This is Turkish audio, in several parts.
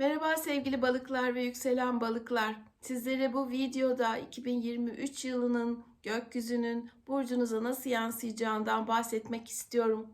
Merhaba sevgili balıklar ve yükselen balıklar. Sizlere bu videoda 2023 yılının gökyüzünün burcunuza nasıl yansıyacağından bahsetmek istiyorum.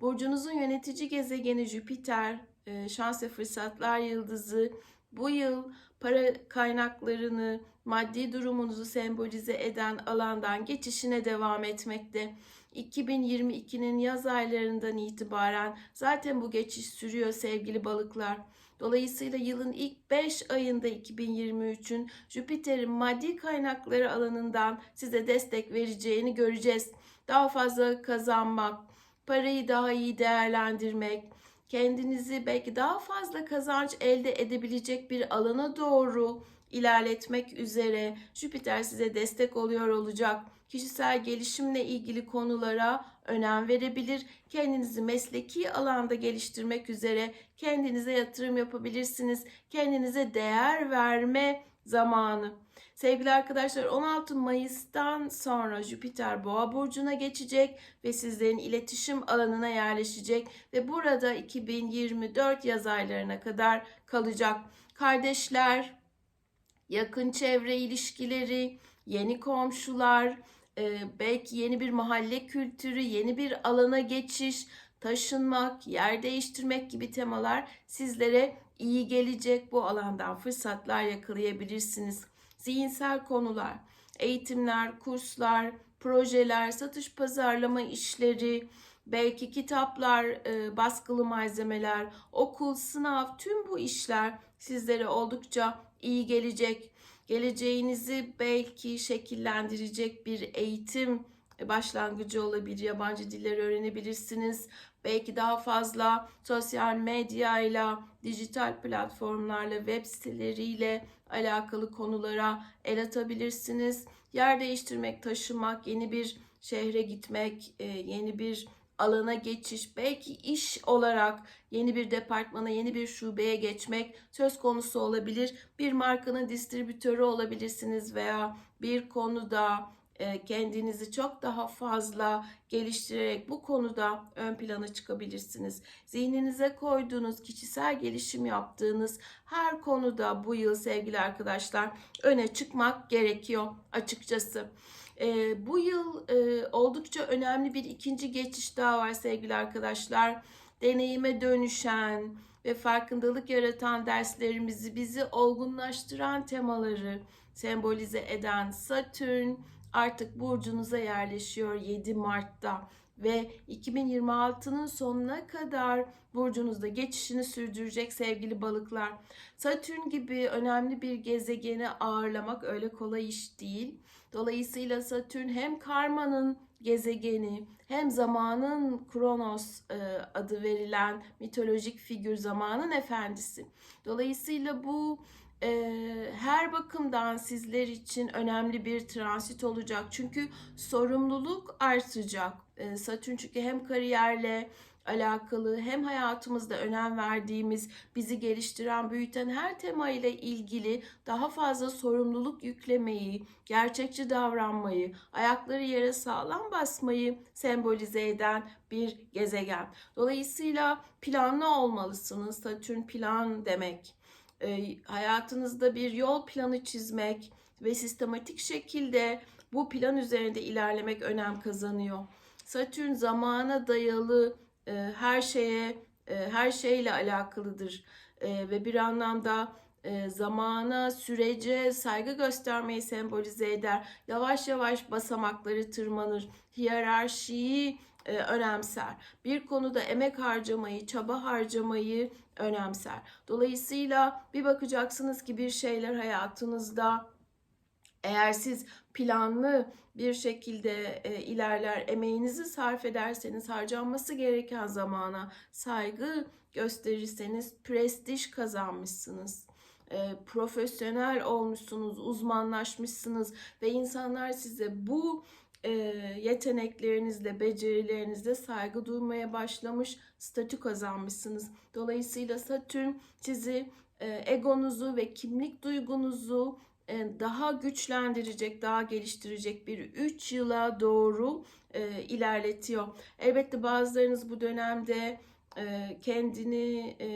Burcunuzun yönetici gezegeni Jüpiter, e, şans ve fırsatlar yıldızı bu yıl para kaynaklarını, maddi durumunuzu sembolize eden alandan geçişine devam etmekte. 2022'nin yaz aylarından itibaren zaten bu geçiş sürüyor sevgili balıklar. Dolayısıyla yılın ilk 5 ayında 2023'ün Jüpiter'in maddi kaynakları alanından size destek vereceğini göreceğiz. Daha fazla kazanmak, parayı daha iyi değerlendirmek, kendinizi belki daha fazla kazanç elde edebilecek bir alana doğru ilerletmek üzere Jüpiter size destek oluyor olacak. Kişisel gelişimle ilgili konulara önem verebilir. Kendinizi mesleki alanda geliştirmek üzere kendinize yatırım yapabilirsiniz. Kendinize değer verme zamanı. Sevgili arkadaşlar 16 Mayıs'tan sonra Jüpiter Boğa burcuna geçecek ve sizlerin iletişim alanına yerleşecek ve burada 2024 yaz aylarına kadar kalacak. Kardeşler, yakın çevre ilişkileri, yeni komşular, e, belki yeni bir mahalle kültürü, yeni bir alana geçiş, taşınmak, yer değiştirmek gibi temalar sizlere iyi gelecek. Bu alandan fırsatlar yakalayabilirsiniz. Zihinsel konular, eğitimler, kurslar, projeler, satış pazarlama işleri, belki kitaplar, e, baskılı malzemeler, okul, sınav, tüm bu işler sizlere oldukça iyi gelecek. Geleceğinizi belki şekillendirecek bir eğitim başlangıcı olabilir. Yabancı diller öğrenebilirsiniz. Belki daha fazla sosyal medyayla, dijital platformlarla, web siteleriyle alakalı konulara el atabilirsiniz. Yer değiştirmek, taşımak, yeni bir şehre gitmek, e, yeni bir alana geçiş, belki iş olarak yeni bir departmana, yeni bir şubeye geçmek söz konusu olabilir. Bir markanın distribütörü olabilirsiniz veya bir konuda e, kendinizi çok daha fazla geliştirerek bu konuda ön plana çıkabilirsiniz. Zihninize koyduğunuz, kişisel gelişim yaptığınız her konuda bu yıl sevgili arkadaşlar öne çıkmak gerekiyor açıkçası. E, bu yıl e, oldukça önemli bir ikinci geçiş daha var sevgili arkadaşlar. Deneyime dönüşen ve farkındalık yaratan derslerimizi, bizi olgunlaştıran temaları sembolize eden Satürn artık burcunuza yerleşiyor 7 Mart'ta ve 2026'nın sonuna kadar burcunuzda geçişini sürdürecek sevgili balıklar. Satürn gibi önemli bir gezegeni ağırlamak öyle kolay iş değil. Dolayısıyla Satürn hem karmanın gezegeni hem zamanın Kronos e, adı verilen mitolojik figür zamanın efendisi. Dolayısıyla bu e, her bakımdan sizler için önemli bir transit olacak. Çünkü sorumluluk artacak. E, Satürn çünkü hem kariyerle alakalı hem hayatımızda önem verdiğimiz, bizi geliştiren, büyüten her tema ile ilgili daha fazla sorumluluk yüklemeyi, gerçekçi davranmayı, ayakları yere sağlam basmayı sembolize eden bir gezegen. Dolayısıyla planlı olmalısınız. Satürn plan demek. E, hayatınızda bir yol planı çizmek ve sistematik şekilde bu plan üzerinde ilerlemek önem kazanıyor. Satürn zamana dayalı e, her şeye e, her şeyle alakalıdır e, ve bir anlamda e, zamana, sürece saygı göstermeyi sembolize eder. Yavaş yavaş basamakları tırmanır. Hiyerarşiyi e, önemser. Bir konuda emek harcamayı, çaba harcamayı önemser. Dolayısıyla bir bakacaksınız ki bir şeyler hayatınızda eğer siz planlı bir şekilde e, ilerler, emeğinizi sarf ederseniz, harcanması gereken zamana saygı gösterirseniz prestij kazanmışsınız. E, profesyonel olmuşsunuz, uzmanlaşmışsınız ve insanlar size bu e, yeteneklerinizle, becerilerinizle saygı duymaya başlamış, statü kazanmışsınız. Dolayısıyla Satürn sizi e, egonuzu ve kimlik duygunuzu daha güçlendirecek, daha geliştirecek bir 3 yıla doğru e, ilerletiyor. Elbette bazılarınız bu dönemde e, kendini e,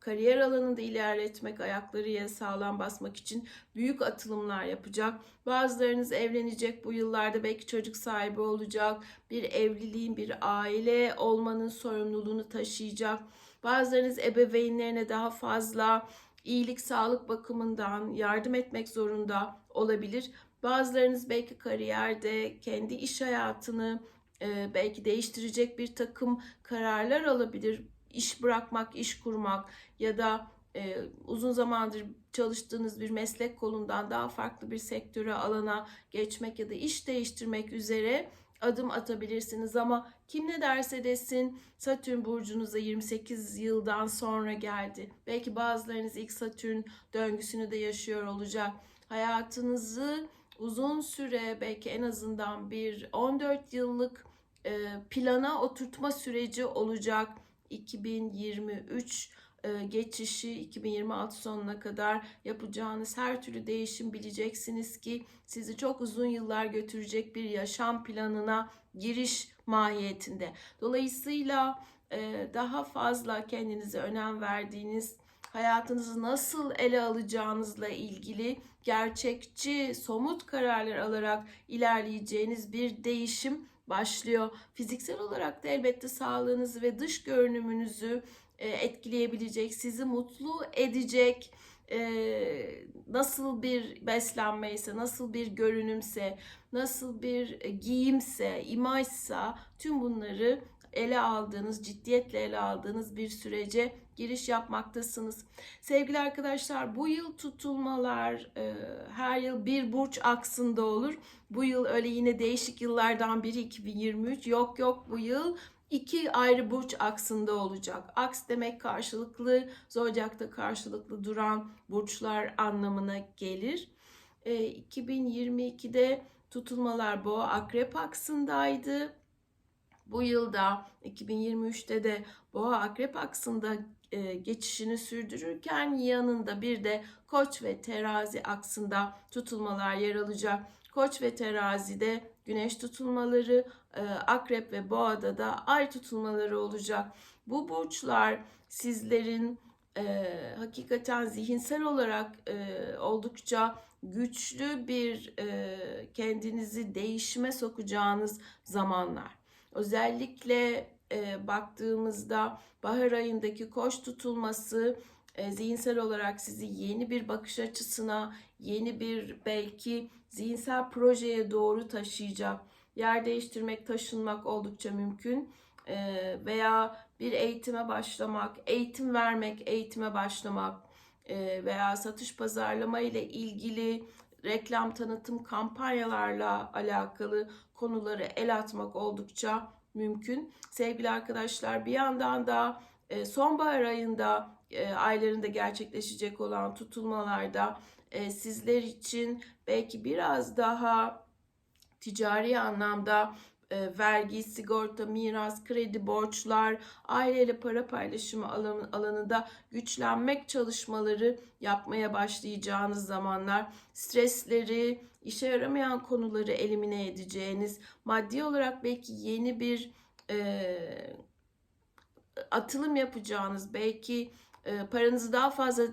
kariyer alanında ilerletmek, ayakları yere sağlam basmak için büyük atılımlar yapacak. Bazılarınız evlenecek bu yıllarda belki çocuk sahibi olacak. Bir evliliğin, bir aile olmanın sorumluluğunu taşıyacak. Bazılarınız ebeveynlerine daha fazla iyilik, sağlık bakımından yardım etmek zorunda olabilir. Bazılarınız belki kariyerde kendi iş hayatını e, belki değiştirecek bir takım kararlar alabilir. İş bırakmak, iş kurmak ya da e, uzun zamandır çalıştığınız bir meslek kolundan daha farklı bir sektöre, alana geçmek ya da iş değiştirmek üzere adım atabilirsiniz ama kim ne derse desin Satürn burcunuza 28 yıldan sonra geldi. Belki bazılarınız ilk Satürn döngüsünü de yaşıyor olacak. Hayatınızı uzun süre belki en azından bir 14 yıllık e, plana oturtma süreci olacak. 2023 e, geçişi 2026 sonuna kadar yapacağınız her türlü değişim bileceksiniz ki sizi çok uzun yıllar götürecek bir yaşam planına giriş mahiyetinde. Dolayısıyla e, daha fazla kendinize önem verdiğiniz hayatınızı nasıl ele alacağınızla ilgili gerçekçi, somut kararlar alarak ilerleyeceğiniz bir değişim başlıyor. Fiziksel olarak da elbette sağlığınızı ve dış görünümünüzü e, etkileyebilecek, sizi mutlu edecek e, nasıl bir beslenmeyse, nasıl bir görünümse, nasıl bir giyimse, imajsa tüm bunları ele aldığınız, ciddiyetle ele aldığınız bir sürece giriş yapmaktasınız. Sevgili arkadaşlar bu yıl tutulmalar e, her yıl bir burç aksında olur. Bu yıl öyle yine değişik yıllardan biri 2023. Yok yok bu yıl iki ayrı burç aksında olacak. Aks demek karşılıklı, zodyakta karşılıklı duran burçlar anlamına gelir. E, 2022'de tutulmalar boğa akrep aksındaydı. Bu yılda 2023'te de boğa akrep aksında e, geçişini sürdürürken yanında bir de koç ve terazi aksında tutulmalar yer alacak. Koç ve terazide güneş tutulmaları, e, akrep ve boğada da ay tutulmaları olacak. Bu burçlar sizlerin e, hakikaten zihinsel olarak e, oldukça güçlü bir e, kendinizi değişime sokacağınız zamanlar. Özellikle e, baktığımızda bahar ayındaki koş tutulması e, zihinsel olarak sizi yeni bir bakış açısına, yeni bir belki zihinsel projeye doğru taşıyacak. Yer değiştirmek, taşınmak oldukça mümkün. E, veya bir eğitime başlamak, eğitim vermek, eğitime başlamak e, veya satış pazarlama ile ilgili reklam tanıtım kampanyalarla alakalı konuları el atmak oldukça mümkün. Sevgili arkadaşlar bir yandan da e, sonbahar ayında e, aylarında gerçekleşecek olan tutulmalarda e, sizler için belki biraz daha ticari anlamda vergi, sigorta, miras, kredi, borçlar, aileyle para paylaşımı alanında güçlenmek çalışmaları yapmaya başlayacağınız zamanlar, stresleri, işe yaramayan konuları elimine edeceğiniz, maddi olarak belki yeni bir e, atılım yapacağınız, belki e, paranızı daha fazla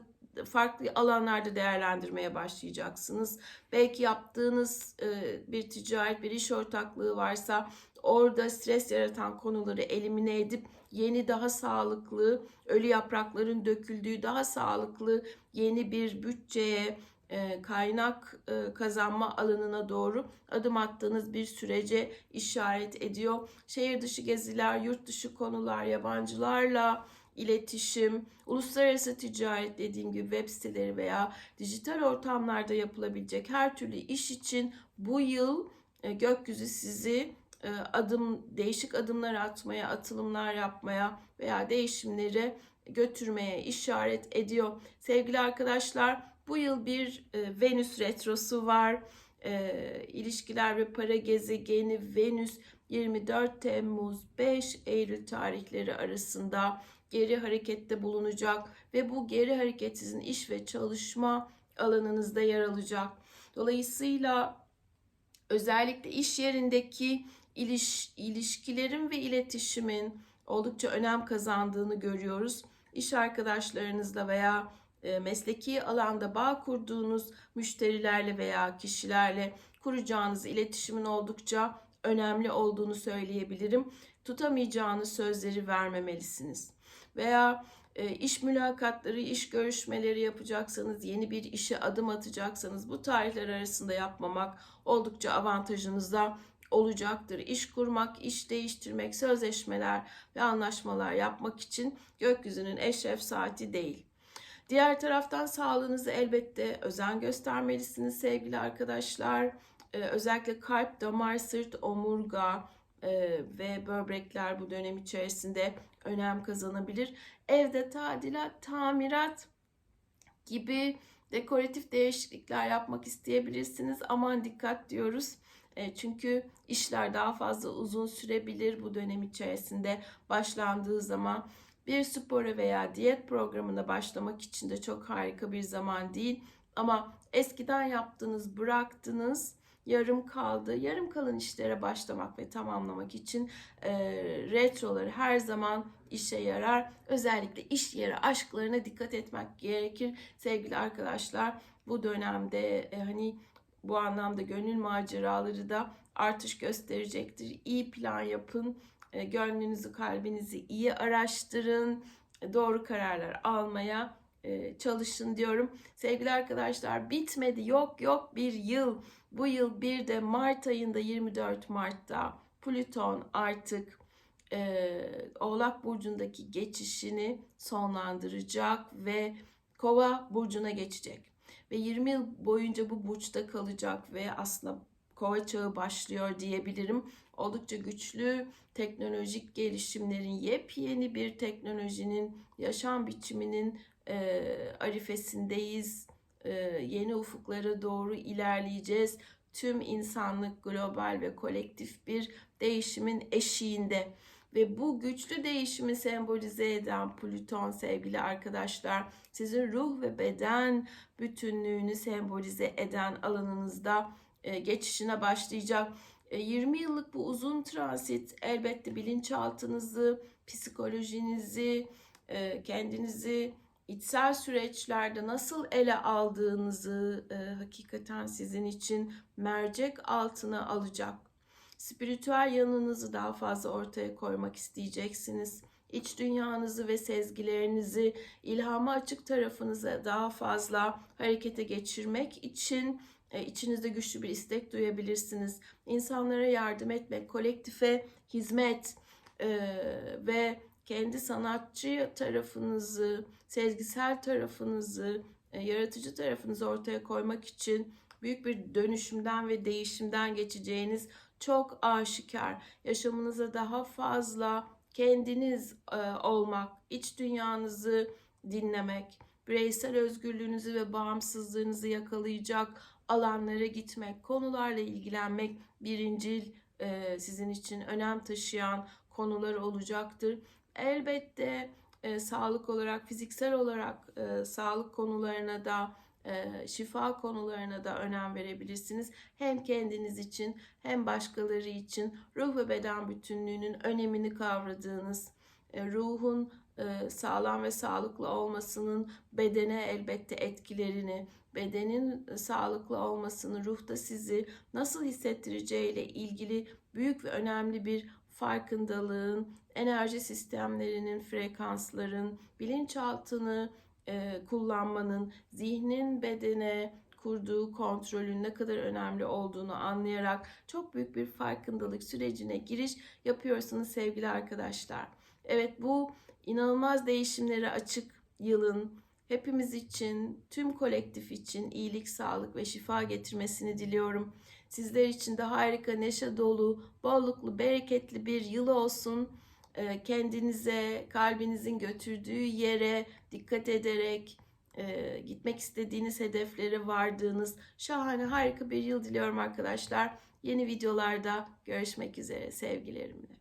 farklı alanlarda değerlendirmeye başlayacaksınız. Belki yaptığınız e, bir ticaret, bir iş ortaklığı varsa orada stres yaratan konuları elimine edip yeni daha sağlıklı, ölü yaprakların döküldüğü daha sağlıklı yeni bir bütçeye, kaynak e, kazanma alanına doğru adım attığınız bir sürece işaret ediyor. Şehir dışı geziler, yurt dışı konular, yabancılarla iletişim, uluslararası ticaret dediğim gibi web siteleri veya dijital ortamlarda yapılabilecek her türlü iş için bu yıl e, gökyüzü sizi adım değişik adımlar atmaya, atılımlar yapmaya veya değişimleri götürmeye işaret ediyor. Sevgili arkadaşlar bu yıl bir e, Venüs retrosu var. E, ilişkiler ve para gezegeni Venüs 24 Temmuz 5 Eylül tarihleri arasında geri harekette bulunacak ve bu geri hareket sizin iş ve çalışma alanınızda yer alacak. Dolayısıyla özellikle iş yerindeki iliş, ilişkilerin ve iletişimin oldukça önem kazandığını görüyoruz. İş arkadaşlarınızla veya mesleki alanda bağ kurduğunuz müşterilerle veya kişilerle kuracağınız iletişimin oldukça önemli olduğunu söyleyebilirim. Tutamayacağınız sözleri vermemelisiniz. Veya e, iş mülakatları, iş görüşmeleri yapacaksanız, yeni bir işe adım atacaksanız bu tarihler arasında yapmamak oldukça avantajınızda olacaktır. İş kurmak, iş değiştirmek, sözleşmeler ve anlaşmalar yapmak için gökyüzünün eşref saati değil. Diğer taraftan sağlığınızı elbette özen göstermelisiniz sevgili arkadaşlar. Ee, özellikle kalp, damar, sırt, omurga e, ve böbrekler bu dönem içerisinde önem kazanabilir. Evde tadilat, tamirat gibi dekoratif değişiklikler yapmak isteyebilirsiniz. Aman dikkat diyoruz. E, çünkü işler daha fazla uzun sürebilir bu dönem içerisinde başlandığı zaman. Bir spora veya diyet programına başlamak için de çok harika bir zaman değil. Ama eskiden yaptığınız, bıraktınız, yarım kaldı. Yarım kalan işlere başlamak ve tamamlamak için e, retroları her zaman işe yarar. Özellikle iş yeri aşklarına dikkat etmek gerekir sevgili arkadaşlar. Bu dönemde e, hani bu anlamda gönül maceraları da artış gösterecektir. İyi plan yapın. E, gönlünüzü, kalbinizi iyi araştırın. E, doğru kararlar almaya e, çalışın diyorum. Sevgili arkadaşlar bitmedi. Yok yok bir yıl. Bu yıl bir de Mart ayında 24 Mart'ta Plüton artık e, Oğlak Burcu'ndaki geçişini sonlandıracak ve Kova Burcu'na geçecek. Ve 20 yıl boyunca bu burçta kalacak ve aslında kova çağı başlıyor diyebilirim. Oldukça güçlü teknolojik gelişimlerin, yepyeni bir teknolojinin, yaşam biçiminin e, arifesindeyiz. E, yeni ufuklara doğru ilerleyeceğiz. Tüm insanlık global ve kolektif bir değişimin eşiğinde. Ve bu güçlü değişimi sembolize eden Plüton sevgili arkadaşlar sizin ruh ve beden bütünlüğünü sembolize eden alanınızda e, geçişine başlayacak. 20 e, yıllık bu uzun transit elbette bilinçaltınızı, psikolojinizi, e, kendinizi içsel süreçlerde nasıl ele aldığınızı hakikaten sizin için mercek altına alacak. Spiritüel yanınızı daha fazla ortaya koymak isteyeceksiniz. İç dünyanızı ve sezgilerinizi ilhama açık tarafınıza daha fazla harekete geçirmek için e, içinizde güçlü bir istek duyabilirsiniz. İnsanlara yardım etmek, kolektife hizmet e, ve kendi sanatçı tarafınızı, sezgisel tarafınızı, e, yaratıcı tarafınızı ortaya koymak için büyük bir dönüşümden ve değişimden geçeceğiniz çok aşikar. Yaşamınıza daha fazla kendiniz e, olmak, iç dünyanızı dinlemek, bireysel özgürlüğünüzü ve bağımsızlığınızı yakalayacak alanlara gitmek, konularla ilgilenmek birincil e, sizin için önem taşıyan konular olacaktır. Elbette e, sağlık olarak, fiziksel olarak e, sağlık konularına da e, şifa konularına da önem verebilirsiniz. Hem kendiniz için hem başkaları için ruh ve beden bütünlüğünün önemini kavradığınız, e, ruhun sağlam ve sağlıklı olmasının bedene elbette etkilerini, bedenin sağlıklı olmasını, ruhta sizi nasıl hissettireceğiyle ilgili büyük ve önemli bir farkındalığın, enerji sistemlerinin, frekansların, bilinçaltını, e, kullanmanın zihnin bedene kurduğu kontrolün ne kadar önemli olduğunu anlayarak çok büyük bir farkındalık sürecine giriş yapıyorsunuz sevgili arkadaşlar. Evet bu inanılmaz değişimlere açık yılın hepimiz için, tüm kolektif için iyilik, sağlık ve şifa getirmesini diliyorum. Sizler için de harika, neşe dolu, bolluklu, bereketli bir yıl olsun. E, kendinize, kalbinizin götürdüğü yere dikkat ederek e, gitmek istediğiniz hedeflere vardığınız şahane harika bir yıl diliyorum arkadaşlar. Yeni videolarda görüşmek üzere sevgilerimle.